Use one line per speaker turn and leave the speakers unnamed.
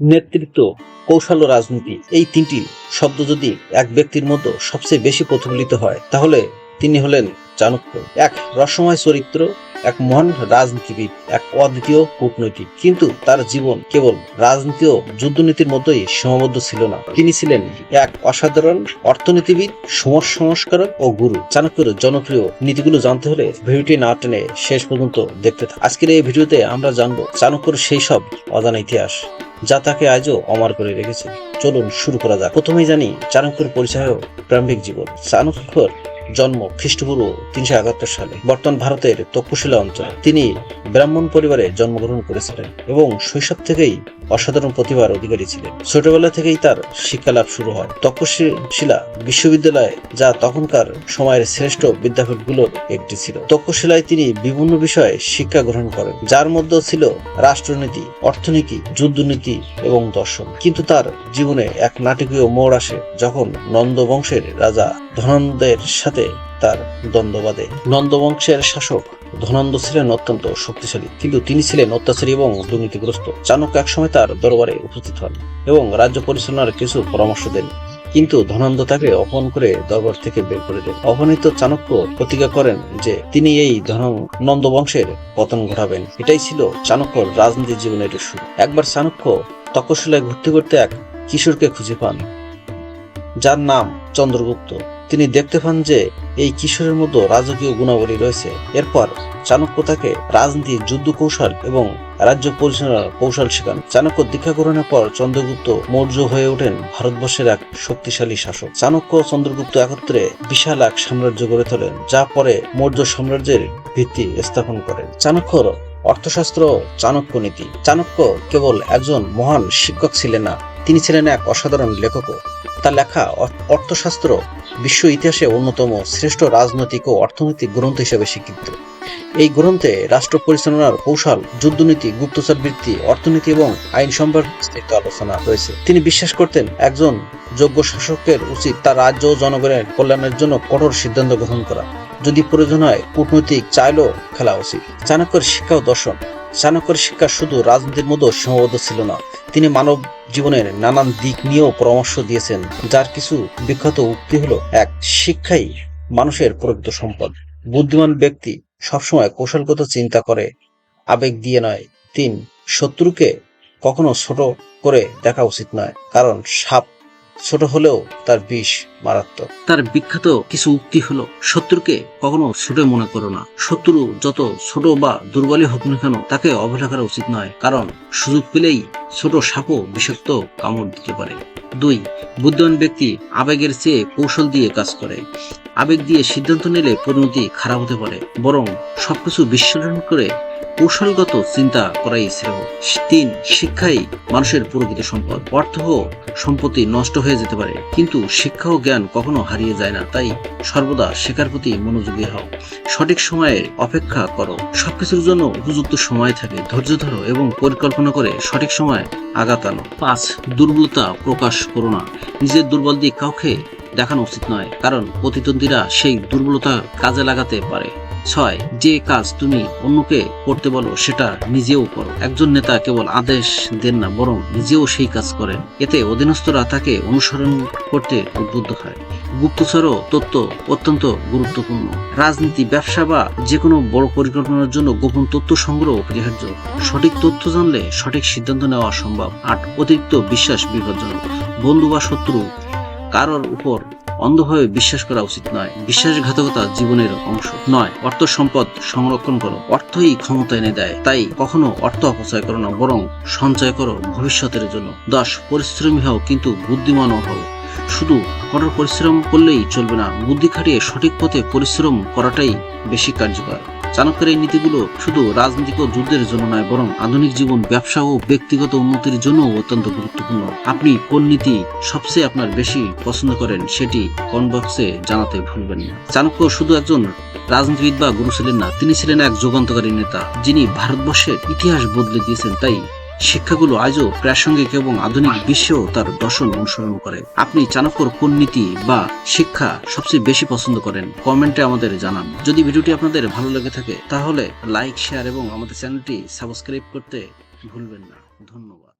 নেতৃত্ব, কৌশল ও রাজনীতি, এই তিনটি শব্দ যদি এক ব্যক্তির মতো সবচেয়ে বেশি প্রতিফলিত হয়, তাহলে তিনি হলেন চাণক্য। এক রসময় চরিত্র এক মহান রাজনীতিবিদ, এক অদ্বিতীয় কূটনৈতিক। কিন্তু তার জীবন কেবল রাজনীতি ও যুদ্ধনীতির মধ্যেই সীমাবদ্ধ ছিল না। তিনি ছিলেন এক অসাধারণ অর্থনীতিবিদ, সমাজ সংস্কারক ও গুরু। চাণক্যের জনপ্রিয় নীতিগুলো জানতে হলে ভিডিওটি না টেনে শেষ পর্যন্ত দেখতে থাকুন। আজকের এই ভিডিওতে আমরা জানব চাণক্যর সেই সব অজানা ইতিহাস, যা তাকে আজও অমর করে রেখেছে। চলুন শুরু করা যাক। প্রথমেই জানি চাণক্যর পরিচয় প্রারম্ভিক জীবন। চাণক্যর জন্ম খ্রিস্টপূর্ব তিনশো একাত্তর সালে। বর্তমান ভারতের তক্ষশিলা অঞ্চলে। তিনি ব্রাহ্মণ পরিবারে জন্মগ্রহণ করেছিলেন এবং শৈশব থেকেই অসাধারণ প্রতিভার অধিকারী ছিলেন। ছোটবেলা থেকেই তার শিক্ষালাভ শুরু হয়। তক্ষশিলা বিশ্ববিদ্যালয় যা তখনকার সময়ের শ্রেষ্ঠ বিদ্যাপীঠগুলোর একটি ছিল। তক্ষশিলায় তিনি বিভিন্ন বিষয়ে শিক্ষা গ্রহণ করেন, যার মধ্যে ছিল রাষ্ট্রনীতি, অর্থনীতি, যুদ্ধনীতি এবং দর্শন। কিন্তু তার জীবনে এক নাটকীয় মোড় আসে যখন নন্দ বংশের রাজা ধনন্দের সাথে তার দ্বন্দ্ব বাঁধে নন্দ বংশের শাসক ধনন্দ ছিলেন অত্যন্ত শক্তিশালী, কিন্তু তিনি ছিলেন অত্যাচারী এবং দুর্নীতিগ্রস্ত। চাণক্য একসময় তার দরবারে উপস্থিত হন এবং রাজ্য পরিচালনার কিছু পরামর্শ দেন, কিন্তু ধনন্দ তাকে অপমান করে দরবার থেকে বের করে দেন। অপমানিত চাণক্য প্রতিজ্ঞা করেন যে তিনি এই ধন নন্দ বংশের পতন ঘটাবেন। এটাই ছিল চাণক্যর রাজনীতি জীবনের শুরু একবার চাণক্য তক্ষশিলায় ঘুরতে ঘুরতে এক কিশোরকে খুঁজে পান, যার নাম চন্দ্রগুপ্ত। তিনি দেখতে পান যে এই কিশোরের মধ্যে রাজকীয় গুণাবলী রয়েছে। এরপর চাণক্য তাকে রাজনীতি, যুদ্ধ কৌশল এবং রাজ্য পরিচালনার কৌশল শেখান। চাণক্য দীক্ষা গ্রহণের পর চন্দ্রগুপ্ত মৌর্য হয়ে ওঠেন ভারতবর্ষের এক শক্তিশালী শাসক। চাণক্য চন্দ্রগুপ্ত একত্রে বিশাল এক সাম্রাজ্য গড়ে তোলেন, যা পরে মৌর্য সাম্রাজ্যের ভিত্তি স্থাপন করেন। চাণক্যর অর্থশাস্ত্র চাণক্য নীতি। চাণক্য কেবল একজন মহান শিক্ষক ছিলেন না তিনি ছিলেন এক অসাধারণ লেখকও তার লেখা অর্থশাস্ত্র বিশ্ব ইতিহাসে অন্যতম শ্রেষ্ঠ রাজনৈতিক ও অর্থনৈতিক গ্রন্থ হিসেবে স্বীকৃত। এই গ্রন্থে রাষ্ট্র পরিচালনার কৌশল, যুদ্ধনীতি, গুপ্তচর বৃত্তি, অর্থনীতি এবং আইন সম্পর্কে বিস্তৃত আলোচনা রয়েছে। তিনি বিশ্বাস করতেন একজন যোগ্য শাসকের উচিত তার রাজ্য ও জনগণের কল্যাণের জন্য কঠোর সিদ্ধান্ত গ্রহণ করা। যদি প্রয়োজন হয়, কূটনৈতিক চাইলেও খেলা উচিত। চাণক্যর শিক্ষা ও দর্শন চাণক্যর শিক্ষা শুধু রাজনীতির মধ্যে সীমাবদ্ধ ছিল না। তিনি মানব জীবনের নানান দিক নিয়েও পরামর্শ দিয়েছেন, যার কিছু বিখ্যাত উক্তি হলো, এক, শিক্ষাই মানুষের প্রকৃত সম্পদ। বুদ্ধিমান ব্যক্তি সবসময় কৌশলগত চিন্তা করে, আবেগ দিয়ে নয়। তিন, শত্রুকে কখনো ছোট করে দেখা উচিত নয়, কারণ সাপ ছোট হলেও তার বিষ মারাত্মক। তার বিখ্যাত কিছু উক্তি হলো, শত্রুকে কখনো ছোট মনে করো না। শত্রু যত ছোট বা দুর্বলই হোক না কেন, তাকে অবহেলা করা উচিত নয়। কারণ সুযোগ পেলেই ছোট সাপও বিষাক্ত কামড় দিতে পারে। দুই, বুদ্ধিমান ব্যক্তি আবেগের চেয়ে কৌশল দিয়ে কাজ করে। আবেগ দিয়ে সিদ্ধান্ত নিলে পরিণতি খারাপ হতে পারে। বরং সবকিছু বিশ্লেষণ করে কৌশলগত চিন্তা করাই শ্রেয়। তিন, শিক্ষাই মানুষের প্রকৃত সম্পদ। অর্থ সম্পত্তি নষ্ট হয়ে যেতে পারে, কিন্তু শিক্ষা ও জ্ঞান কখনো হারিয়ে যায় না, তাই সর্বদা শেখার প্রতি মনোযোগী হও। সঠিক সময়ে অপেক্ষা করো। সবকিছুর জন্য উপযুক্ত সময় থাকে। ধৈর্য ধরো এবং পরিকল্পনা করে সঠিক সময় আঘাত আনো। পাঁচ, দুর্বলতা প্রকাশ করো না। নিজের দুর্বল দিক কাউকে দেখানো উচিত নয়, কারণ প্রতিদ্বন্দ্বীরা সেই দুর্বলতা কাজে লাগাতে পারে। ছয়, যে কাজ তুমি অন্যকে করতে বলো সেটা নিজেও করো। একজন নেতা কেবল আদেশ দেন না, বরং নিজেও সেই কাজ করেন। এতে অধীনস্থরা তাকে অনুসরণ করতে উদ্বুদ্ধ হয়। গুপ্তচরও তথ্য অত্যন্ত গুরুত্বপূর্ণ। রাজনীতি, ব্যবসা বা যে কোনো বড় পরিকল্পনার জন্য গোপন তথ্য সংগ্রহ অপরিহার্য। সঠিক তথ্য জানলে সঠিক সিদ্ধান্ত নেওয়া সম্ভব। আট, অতিরিক্ত বিশ্বাস বিপজ্জনক। বন্ধু বা শত্রু কারোর উপর অন্ধভাবে বিশ্বাস করা উচিত নয়। বিশ্বাসঘাতকতা জীবনের অংশ নয়। অর্থ সম্পদ সংরক্ষণ করো। অর্থই ক্ষমতা এনে দেয়। তাই কখনো অর্থ অপচয় করো না, বরং সঞ্চয় করো ভবিষ্যতের জন্য। দশ পরিশ্রমী হও, কিন্তু বুদ্ধিমানও হও। শুধু কঠোর পরিশ্রম করলেই চলবে না। বুদ্ধি খাটিয়ে সঠিক পথে পরিশ্রম করাটাই বেশি কার্যকর। চাণক্যের এই নীতিগুলো শুধু রাজনৈতিক ও যুদ্ধের জন্য নয়, বরং আধুনিক জীবন, ব্যবসা ও ব্যক্তিগত উন্নতির জন্য অত্যন্ত গুরুত্বপূর্ণ। আপনি কোন নীতি সবচেয়ে আপনার বেশি পছন্দ করেন সেটি কমেন্ট বক্সে জানাতে ভুলবেন না। চাণক্য শুধু একজন রাজনীতিবিদ বা গুরু ছিলেন না, তিনি ছিলেন এক যুগান্তকারী নেতা, যিনি ভারতবর্ষের ইতিহাস বদলে দিয়েছেন, তাই শিক্ষাগুলো আজও প্রাসঙ্গিক এবং আধুনিক বিশ্বেও তার দর্শন অনুসরণ করে। আপনি চাণক্যর কোন নীতি বা শিক্ষা সবচেয়ে বেশি পছন্দ করেন, কমেন্টে আমাদের জানান। যদি ভিডিওটি আপনাদের ভালো লেগে থাকে, তাহলে লাইক, শেয়ার এবং আমাদের চ্যানেলটি সাবস্ক্রাইব করতে ভুলবেন না। ধন্যবাদ।